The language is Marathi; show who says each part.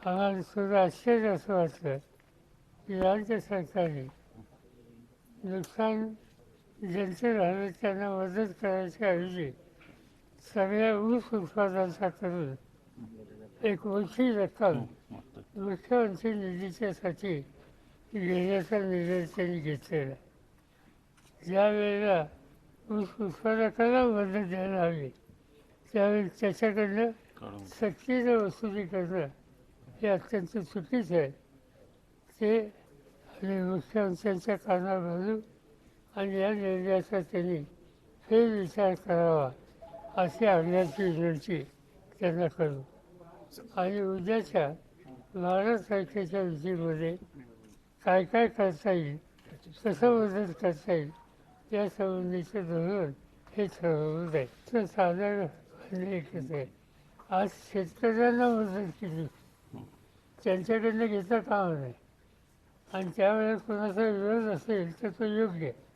Speaker 1: आम्हाला सुद्धा आश्चर्य असं वाटलं की राज्य सरकारने नुकसान ज्यांचं झालं त्यांना मदत करायच्या ऐवजी सगळ्या ऊस उत्पादनाचा करून एक मोठी रक्कम मुख्यमंत्री निधीच्यासाठी घेण्याचा निर्णय त्यांनी घेतलेला ज्या वेळेला ऊस उत्पादकाला मदत द्यायला हवी त्यावेळी त्याच्याकडनं सक्तीनं वसुली करणं हे अत्यंत चुकीचं आहे ते आणि मुख्यमंत्र्यांच्या कानावर घालून आणि या निर्णयाचा त्यांनी फेरविचार करावा अशी आणण्याची विनंती त्यांना करू. आणि उद्याच्या बारा तारखेच्या विधीमध्ये काय काय करता येईल कसं मदत करता येईल या संबंधीचं धोरण हे ठरवलं जाईल तर साधारण म्हणजे एकच आहे. आज शेतकऱ्यांना मदत केली. त्यांच्याकडनं घेता कामा नाही आणि त्यावेळेस कोणाचा विरोध असेल तर तो योग्य आहे.